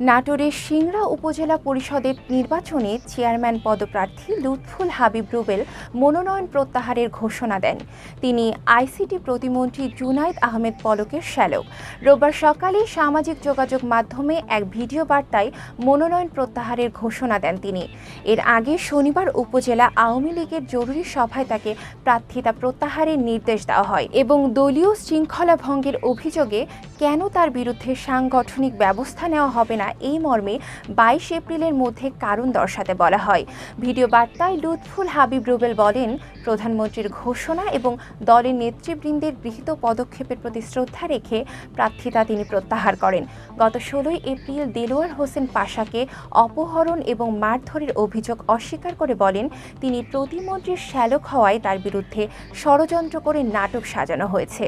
নাটোরের সিংড়া উপজেলা পরিষদের নির্বাচনে চেয়ারম্যান পদপ্রার্থী লুৎফুল হাবিব রুবেল মনোনয়ন প্রত্যাহারের ঘোষণা দেন। তিনি আইসিটি প্রতিমন্ত্রী জুনাইদ আহমেদ পলকের শ্যালক। রোববার সকালে সামাজিক যোগাযোগ মাধ্যমে এক ভিডিও বার্তায় মনোনয়ন প্রত্যাহারের ঘোষণা দেন তিনি। এর আগে শনিবার উপজেলা আওয়ামী লীগের জরুরি সভায় তাকে প্রার্থিতা প্রত্যাহারের নির্দেশ দেওয়া হয় এবং দলীয় শৃঙ্খলা ভঙ্গের অভিযোগে কেন তার বিরুদ্ধে সাংগঠনিক ব্যবস্থা নেওয়া হবে না? এই মর্মে বাইশ এপ্রিলের মধ্যে কারণ দর্শাতে বলা হয়। ভিডিও বার্তায় লুৎফুল হাবিব রুবেল বলেন, প্রধানমন্ত্রীর ঘোষণা এবং দলের নেতৃবৃন্দের গৃহীত পদক্ষেপের প্রতি শ্রদ্ধা রেখে প্রার্থিতা তিনি প্রত্যাহার করেন। গত ষোলোই এপ্রিল দেলোয়ার হোসেন পাশাকে অপহরণ এবং মারধরের অভিযোগ অস্বীকার করে বলেন, তিনি প্রতিমন্ত্রীর শ্যালক হওয়ায় তার বিরুদ্ধে ষড়যন্ত্র করে নাটক সাজানো হয়েছে।